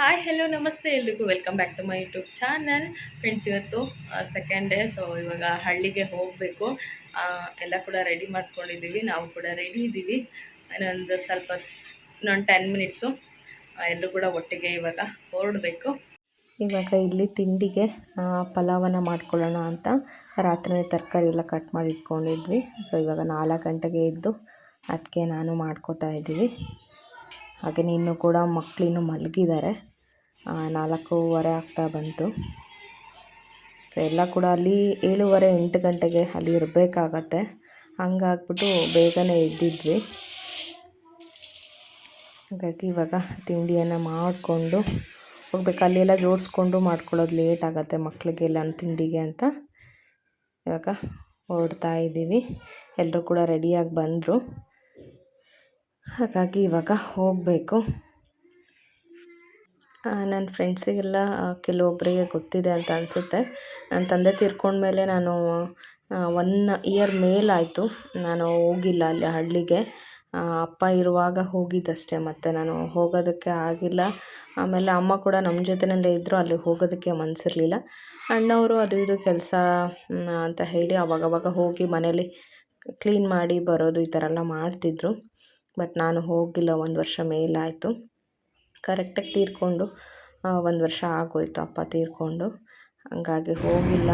Hi hello ನಮಸ್ತೆ ಎಲ್ರಿಗೂ. Welcome back to my YouTube channel friends ಇವತ್ತು ಸೆಕೆಂಡ್ ಡೇ ಸೊ ಇವಾಗ ಹಳ್ಳಿಗೆ ಹೋಗಬೇಕು. ಎಲ್ಲ ಕೂಡ ರೆಡಿ ಮಾಡ್ಕೊಂಡಿದ್ದೀವಿ. ನಾವು ಕೂಡ ರೆಡಿ ಇದ್ದೀವಿ. ಇನ್ನೊಂದು ಸ್ವಲ್ಪ, ಇನ್ನೊಂದು ಟೆನ್ ಮಿನಿಟ್ಸು ಎಲ್ಲರೂ ಕೂಡ ಒಟ್ಟಿಗೆ ಇವಾಗ ಹೊರಡಬೇಕು. ಇವಾಗ ಇಲ್ಲಿ ತಿಂಡಿಗೆ ಪಲಾವನ್ನು ಮಾಡ್ಕೊಳ್ಳೋಣ ಅಂತ. ರಾತ್ರಿ ತರಕಾರಿ ಎಲ್ಲ ಕಟ್ ಮಾಡಿ ಇಟ್ಕೊಂಡಿದ್ವಿ. ಸೊ ಇವಾಗ ನಾಲ್ಕು ಗಂಟೆಗೆ ಇದ್ದು ಅದಕ್ಕೆ ನಾನು ಮಾಡ್ಕೋತಾ ಇದ್ದೀವಿ. ಹಾಗೆಯೇ ಇನ್ನೂ ಕೂಡ ಮಕ್ಕಳಿನ್ನೂ ಮಲಗಿದ್ದಾರೆ. ನಾಲ್ಕೂವರೆ ಆಗ್ತಾ ಬಂತು. ಸೊ ಎಲ್ಲ ಕೂಡ ಅಲ್ಲಿ ಏಳುವರೆ ಎಂಟು ಗಂಟೆಗೆ ಅಲ್ಲಿ ಇರಬೇಕಾಗತ್ತೆ. ಹಂಗಾಗ್ಬಿಟ್ಟು ಬೇಗನೆ ಇದ್ದಿದ್ವಿ ಹಾಗಾಗಿ ಇವಾಗ ತಿಂಡಿಯನ್ನು ಮಾಡಿಕೊಂಡು ಹೋಗ್ಬೇಕು. ಅಲ್ಲೆಲ್ಲ ಜೋಡಿಸ್ಕೊಂಡು ಮಾಡ್ಕೊಳ್ಳೋದು ಲೇಟ್ ಆಗುತ್ತೆ ಮಕ್ಕಳಿಗೆಲ್ಲ ತಿಂಡಿಗೆ ಅಂತ. ಇವಾಗ ಹೊರಡ್ತಾ ಇದ್ದೀವಿ. ಎಲ್ಲರೂ ಕೂಡ ರೆಡಿಯಾಗಿ ಬಂದರು. ಹಾಗಾಗಿ ಇವಾಗ ಹೋಗಬೇಕು. ನನ್ನ ಫ್ರೆಂಡ್ಸಿಗೆಲ್ಲ ಕೆಲವೊಬ್ಬರಿಗೆ ಗೊತ್ತಿದೆ ಅಂತ ಅನಿಸುತ್ತೆ. ನನ್ನ ತಂದೆ ತೀರ್ಕೊಂಡ್ಮೇಲೆ ನಾನು ಒನ್ ಇಯರ್ ಮೇಲಾಯಿತು ನಾನು ಹೋಗಿಲ್ಲ ಅಲ್ಲಿ ಹಳ್ಳಿಗೆ. ಅಪ್ಪ ಇರುವಾಗ ಹೋಗಿದ್ದಷ್ಟೇ, ಮತ್ತು ನಾನು ಹೋಗೋದಕ್ಕೆ ಆಗಿಲ್ಲ. ಆಮೇಲೆ ಅಮ್ಮ ಕೂಡ ನಮ್ಮ ಜೊತೆಯಲ್ಲೇ ಇದ್ದರು ಅಲ್ಲಿ ಹೋಗೋದಕ್ಕೆ ಮನಸ್ಸಿರಲಿಲ್ಲ ಅಣ್ಣವರು ಅದು ಇದು ಕೆಲಸ ಅಂತ ಹೇಳಿ ಅವಾಗವಾಗ ಹೋಗಿ ಮನೇಲಿ ಕ್ಲೀನ್ ಮಾಡಿ ಬರೋದು ಈ ಥರ ಎಲ್ಲ ಮಾಡ್ತಿದ್ರು. ಬಟ್ ನಾನು ಹೋಗಿಲ್ಲ, ಒಂದು ವರ್ಷ ಮೇಲಾಯಿತು. ಕರೆಕ್ಟಾಗಿ ತೀರಿಕೊಂಡು ಒಂದು ವರ್ಷ ಆಗೋಯ್ತು ಅಪ್ಪ ತೀರಿಕೊಂಡು. ಹಂಗಾಗಿ ಹೋಗಿಲ್ಲ.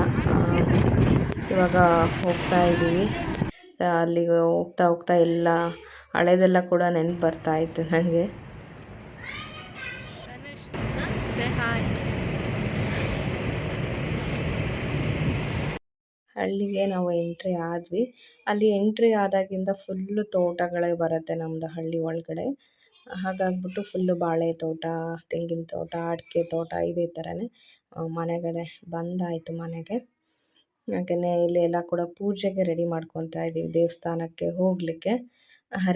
ಇವಾಗ ಹೋಗ್ತಾ ಇದ್ದೀವಿ ಅಲ್ಲಿಗೆ ಹೋಗ್ತಾ ಹೋಗ್ತಾ ಎಲ್ಲ ಹಳೆಯದೆಲ್ಲ ಕೂಡ ನೆನ್ಪು ಬರ್ತಾಯಿತ್ತು ನನಗೆ ಹಳ್ಳಿಗೆ ನಾವು ಎಂಟ್ರಿ ಆದ್ವಿ. ಅಲ್ಲಿ ಎಂಟ್ರಿ ಆದಾಗಿಂದ ಫುಲ್ಲು ತೋಟಗಳೇ ಬರುತ್ತೆ ನಮ್ಮದು ಹಳ್ಳಿ ಒಳಗಡೆ. ಹಾಗಾಗ್ಬಿಟ್ಟು ಫುಲ್ಲು ಬಾಳೆ ತೋಟ, ತೆಂಗಿನ ತೋಟ, ಅಡಿಕೆ ತೋಟ ಇದೇ ಥರನೇ ಮನೆಗಡೆ ಬಂದಾಯಿತು ಮನೆಗೆ. ಹಾಗೆಯೇ ಇಲ್ಲಿ ಎಲ್ಲ ಕೂಡ ಪೂಜೆಗೆ ರೆಡಿ ಮಾಡ್ಕೊತಾ ಇದ್ದೀವಿ, ದೇವಸ್ಥಾನಕ್ಕೆ ಹೋಗಲಿಕ್ಕೆ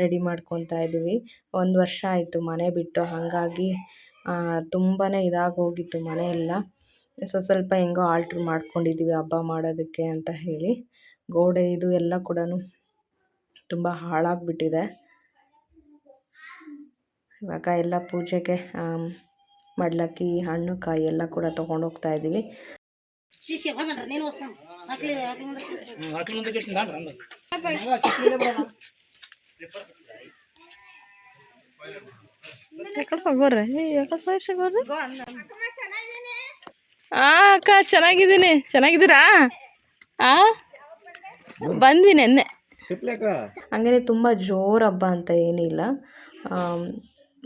ರೆಡಿ ಮಾಡ್ಕೊತಾ ಇದ್ದೀವಿ. ಒಂದು ವರ್ಷ ಆಯಿತು ಮನೆ ಬಿಟ್ಟು, ಹಾಗಾಗಿ ತುಂಬಾ ಇದಾಗೋಗಿತ್ತು ಮನೆ ಎಲ್ಲ. ಸೊ ಸ್ವಲ್ಪ ಹೆಂಗೋ ಆಲ್ಟ್ರ್ ಮಾಡ್ಕೊಂಡಿದ್ದೀವಿ ಹಬ್ಬ ಮಾಡೋದಕ್ಕೆ ಅಂತ ಹೇಳಿ. ಗೋಡೆ ಇದು ಎಲ್ಲ ಕೂಡ ತುಂಬ ಹಾಳಾಗಿಬಿಟ್ಟಿದೆ. ಇವಾಗ ಎಲ್ಲ ಪೂಜೆಗೆ ಮಡ್ಲಕ್ಕಿ, ಹಣ್ಣು, ಕಾಯಿ ಎಲ್ಲ ಕೂಡ ತೊಗೊಂಡು ಹೋಗ್ತಾ ಇದ್ದೀವಿ ಆ ಅಕ್ಕ ಚೆನ್ನಾಗಿದ್ದೀನಿ. ಚೆನ್ನಾಗಿದ್ದೀರಾ? ಆ? ಬಂದ್ವಿ ನೆನ್ನೆ. ಹಂಗೇನೆ ತುಂಬ ಜೋರು ಹಬ್ಬ ಅಂತ ಏನಿಲ್ಲ.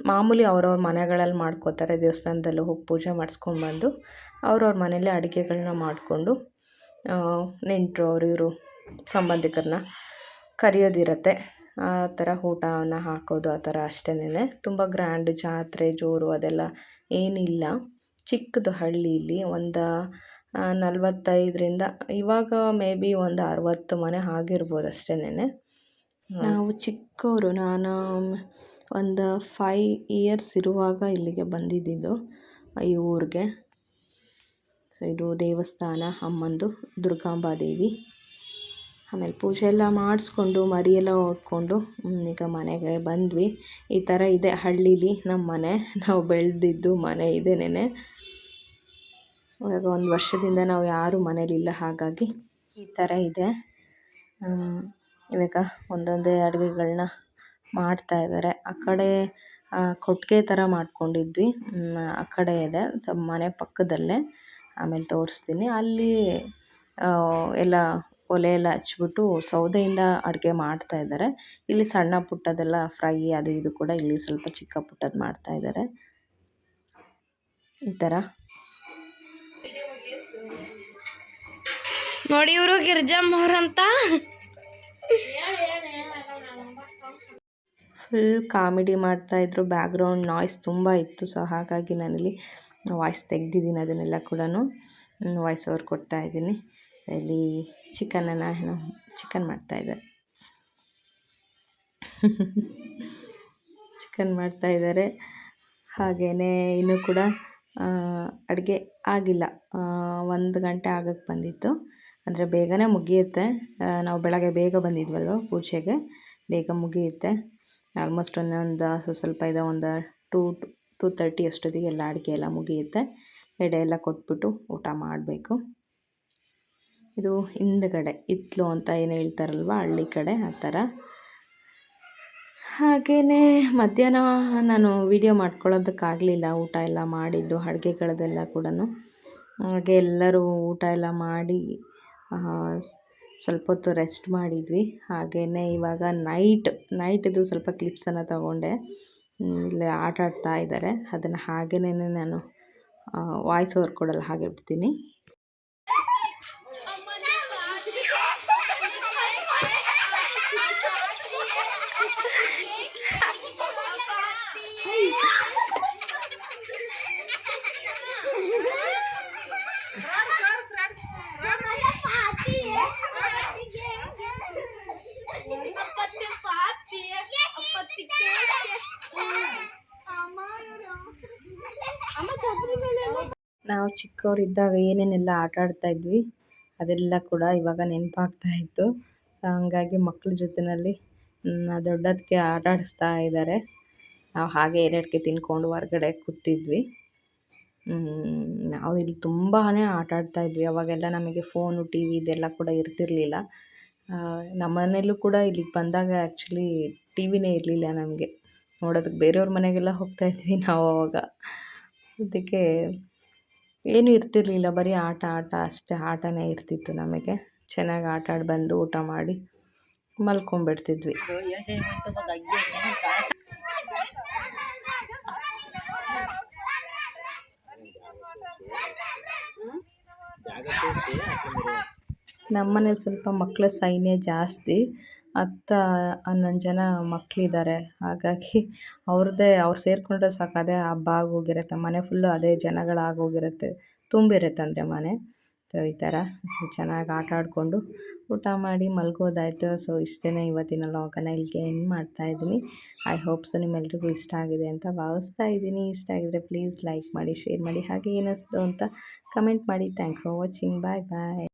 ಮಾಮೂಲಿ ಅವ್ರವ್ರ ಮನೆಗಳಲ್ಲಿ ಮಾಡ್ಕೋತಾರೆ ದೇವಸ್ಥಾನದಲ್ಲಿ ಹೋಗಿ ಪೂಜೆ ಮಾಡಿಸ್ಕೊಂಡು ಬಂದು ಅವ್ರವ್ರ ಮನೇಲಿ ಅಡುಗೆಗಳನ್ನ ಮಾಡಿಕೊಂಡು ನೆಂಟರು ಅವರು ಇವರು ಸಂಬಂಧಿಕರನ್ನ ಕರೆಯೋದಿರತ್ತೆ. ಆ ಥರ ಊಟವನ್ನು ಹಾಕೋದು ಆ ಥರ ಅಷ್ಟೇನೆ ತುಂಬ ಗ್ರ್ಯಾಂಡ್ ಜಾತ್ರೆ ಜೋರು ಅದೆಲ್ಲ ಏನಿಲ್ಲ. ಚಿಕ್ಕದು ಹಳ್ಳಿ ಇಲ್ಲಿ ಒಂದು ನಲವತ್ತೈದರಿಂದ, ಇವಾಗ ಮೇ ಬಿ ಒಂದು ಅರವತ್ತು ಮನೆ ಆಗಿರ್ಬೋದು ಅಷ್ಟೇನೆ ನಾವು ಚಿಕ್ಕವರು ನಾನು ಒಂದು ಫೈ ಇಯರ್ಸ್ ಇರುವಾಗ ಇಲ್ಲಿಗೆ ಬಂದಿದ್ದಿದ್ದು, ಈ ಊರಿಗೆ. ಸೊ ಇದು ದೇವಸ್ಥಾನ ಅಮ್ಮಂದು ದುರ್ಗಾಂಬಾ ದೇವಿ. ಆಮೇಲೆ ಪೂಜೆ ಎಲ್ಲ ಮಾಡಿಸ್ಕೊಂಡು, ಮರಿ ಎಲ್ಲ ಹೊಡ್ಕೊಂಡು ಈಗ ಮನೆಗೆ ಬಂದ್ವಿ. ಈ ಥರ ಇದೆ ಹಳ್ಳೀಲಿ ನಮ್ಮ ಮನೆ. ನಾವು ಬೆಳೆದಿದ್ದು ಮನೆ ಇದೇನೇ ಇವಾಗ ಒಂದು ವರ್ಷದಿಂದ ನಾವು ಯಾರೂ ಮನೇಲಿಲ್ಲ ಹಾಗಾಗಿ ಈ ಥರ ಇದೆ. ಇವಾಗ ಒಂದೊಂದೇ ಅಡುಗೆಗಳನ್ನ ಮಾಡ್ತಾ ಇದ್ದಾರೆ. ಆ ಕಡೆ ಕೊಟ್ಟಿಗೆ ಥರ ಮಾಡ್ಕೊಂಡಿದ್ವಿ. ಆ ಕಡೆ ಇದೆ, ಸ್ವಲ್ಪ ಮನೆ ಪಕ್ಕದಲ್ಲೇ. ಆಮೇಲೆ ತೋರಿಸ್ತೀನಿ. ಅಲ್ಲಿ ಎಲ್ಲ ಒಲೆ ಎಲ್ಲ ಹಚ್ಬಿಟ್ಟು ಸೌದೆಯಿಂದ ಅಡುಗೆ ಮಾಡ್ತಾ ಇದ್ದಾರೆ. ಇಲ್ಲಿ ಸಣ್ಣ ಪುಟ್ಟದೆಲ್ಲ ಫ್ರೈ ಅದು ಇದು ಕೂಡ ಇಲ್ಲಿ ಸ್ವಲ್ಪ ಚಿಕ್ಕ ಪುಟ್ಟದ್ದು ಮಾಡ್ತಾ ಇದ್ದಾರೆ. ಈ ಥರ. ನೋಡಿ ಇವರು ಗಿರ್ಜಮ್ಮ ಅಂತ ಫುಲ್ ಕಾಮಿಡಿ ಮಾಡ್ತಾ ಮಾಡ್ತಾಯಿದ್ರು ಬ್ಯಾಕ್ಗ್ರೌಂಡ್ ನಾಯ್ಸ್ ತುಂಬ ಇತ್ತು ಸೊ ಹಾಗಾಗಿ ನಾನಿಲ್ಲಿ ವಾಯ್ಸ್ ತೆಗ್ದಿದ್ದೀನಿ ಅದನ್ನೆಲ್ಲ ಕೂಡ ವಾಯ್ಸ್ ಓವರ್ ಕೊಡ್ತಾ ಇದ್ದೀನಿ. ಇಲ್ಲಿ ಚಿಕನನ್ನು ಏನೋ ಚಿಕನ್ ಮಾಡ್ತಾಯಿದ್ದಾರೆ. ಚಿಕನ್ ಮಾಡ್ತಾಯಿದ್ದಾರೆ. ಹಾಗೆಯೇ ಇನ್ನೂ ಕೂಡ ಅಡುಗೆ ಆಗಿಲ್ಲ. ಒಂದು ಗಂಟೆ ಆಗಕ್ಕೆ ಬಂದಿತ್ತು. ಅಂದರೆ ಬೇಗನೆ ಮುಗಿಯುತ್ತೆ. ನಾವು ಬೆಳಗ್ಗೆ ಬೇಗ ಬಂದಿದ್ವಲ್ವ ಪೂಜೆಗೆ? ಬೇಗ ಮುಗಿಯುತ್ತೆ. ಆಲ್ಮೋಸ್ಟ್ ಒಂದೊಂದು ಸ್ವಲ್ಪ ಇದೆ, ಒಂದು ಟೂ ಟೂ ತರ್ಟಿ ಅಷ್ಟೊತ್ತಿಗೆ ಎಲ್ಲ ಅಡುಗೆ ಎಲ್ಲ ಮುಗಿಯುತ್ತೆ. ಎಡೆ ಎಲ್ಲ ಕೊಟ್ಬಿಟ್ಟು ಊಟ ಮಾಡಬೇಕು. ಇದು ಹಿಂದ್ಗಡೆ ಇತ್ಲು ಅಂತ ಏನು ಹೇಳ್ತಾರಲ್ವ? ಹಳ್ಳಿ ಕಡೆ, ಆ ಥರ. ಹಾಗೆಯೇ ಮಧ್ಯಾಹ್ನ ನಾನು ವಿಡಿಯೋ ಮಾಡ್ಕೊಳ್ಳೋದಕ್ಕಾಗಲಿಲ್ಲ. ಊಟ ಎಲ್ಲ ಮಾಡಿದ್ದು, ಅಡುಗೆಗಳದೆಲ್ಲ ಕೂಡ ಹಾಗೆ ಎಲ್ಲರೂ ಊಟ ಎಲ್ಲ ಮಾಡಿ ಸ್ವಲ್ಪ ಹೊತ್ತು ರೆಸ್ಟ್ ಮಾಡಿದ್ವಿ. ಹಾಗೆಯೇ ಇವಾಗ ನೈಟ್ ನೈಟಿದು ಸ್ವಲ್ಪ ಕ್ಲಿಪ್ಸನ್ನು ತಗೊಂಡೆ. ಇಲ್ಲಿ ಆಟ ಆಡ್ತಾ ಇದ್ದಾರೆ. ಅದನ್ನು ಹಾಗೆಯೇ ನಾನು ವಾಯ್ಸ್ ಓವರ್ ಕೊಡಲ್ಲ, ಹಾಗೆ ಬಿಡ್ತೀನಿ. ನಾವು ಚಿಕ್ಕವರಿದ್ದಾಗ ಏನೇನೆಲ್ಲ ಆಟ ಆಡ್ತಾ ಇದ್ವಿ, ಅದೆಲ್ಲ ಕೂಡ ಇವಾಗ ನೆನಪಾಗ್ತಾ ಇತ್ತು. ಸೊ ಹಂಗಾಗಿ ಮಕ್ಳ ಜೊತೆಯಲ್ಲಿ ದೊಡ್ಡದಕ್ಕೆ ಆಟ ಆಡಿಸ್ತಾ ಇದ್ದಾರೆ. ನಾವು ಹಾಗೆ ಎರಡಕ್ಕೆ ತಿನ್ಕೊಂಡು ಹೊರಗಡೆ ಕೂತಿದ್ವಿ. ನಾವು ಇಲ್ಲಿ ತುಂಬಾ ಆಟ ಆಡ್ತಾ ಇದ್ವಿ. ಅವಾಗೆಲ್ಲ ನಮಗೆ ಫೋನು, ಟಿ ವಿ ಇದೆಲ್ಲ ಕೂಡ ಇರ್ತಿರಲಿಲ್ಲ. ನಮ್ಮ ಕೂಡ ಇಲ್ಲಿಗೆ ಬಂದಾಗ ಆ್ಯಕ್ಚುಲಿ ಟಿ ವಿನೇ ಇರಲಿಲ್ಲ ನಮಗೆ. ನೋಡೋದಕ್ಕೆ ಬೇರೆಯವ್ರ ಮನೆಗೆಲ್ಲ ಹೋಗ್ತಾಯಿದ್ವಿ ನಾವು ಅವಾಗ. ಅದಕ್ಕೆ ಏನೂ ಇರ್ತಿರಲಿಲ್ಲ, ಬರೀ ಆಟ ಆಟ ಅಷ್ಟೇ, ಆಟನೇ ಇರ್ತಿತ್ತು ನಮಗೆ. ಚೆನ್ನಾಗಿ ಆಟ ಆಡಿ ಬಂದು ಊಟ ಮಾಡಿ ಮಲ್ಕೊಂಬಿಡ್ತಿದ್ವಿ. ನಮ್ಮನೇಲಿ ಸ್ವಲ್ಪ ಮಕ್ಕಳ ಸೈನ್ಯ ಜಾಸ್ತಿ. ಹತ್ತು ಹನ್ನೊಂದು ಜನ ಮಕ್ಕಳಿದ್ದಾರೆ ಹಾಗಾಗಿ ಅವ್ರದ್ದೇ ಅವ್ರು ಸೇರಿಕೊಂಡ್ರೆ ಸಾಕು. ಅದೇ ಹಬ್ಬ ಆಗೋಗಿರುತ್ತೆ ಮನೆ ಫುಲ್ಲು ಅದೇ ಜನಗಳಾಗೋಗಿರುತ್ತೆ ತುಂಬಿರುತ್ತೆ ಅಂದರೆ ಮನೆ. ಸೊ ಈ ಥರ. ಸೊ ಚೆನ್ನಾಗಿ ಆಟ ಆಡಿಕೊಂಡು ಊಟ ಮಾಡಿ ಮಲ್ಗೋದಾಯಿತು. ಸೊ ಇಷ್ಟೇ ಇವತ್ತಿನ ಲಾಗನ್ನು ಇಲ್ಲಿಗೆ ಎಂಡ್ ಮಾಡ್ತಾ ಇದ್ದೀನಿ. ಐ ಹೋಪ್ ಸೊ ನಿಮ್ಮೆಲ್ರಿಗೂ ಇಷ್ಟ ಆಗಿದೆ ಅಂತ ಭಾವಿಸ್ತಾ ಇದ್ದೀನಿ. ಇಷ್ಟ ಆಗಿದ್ರೆ ಪ್ಲೀಸ್ ಲೈಕ್ ಮಾಡಿ ಶೇರ್ ಮಾಡಿ, ಹಾಗೆ ಏನಿಸ್ತು ಅಂತ ಕಮೆಂಟ್ ಮಾಡಿ. Thank for watching bye bye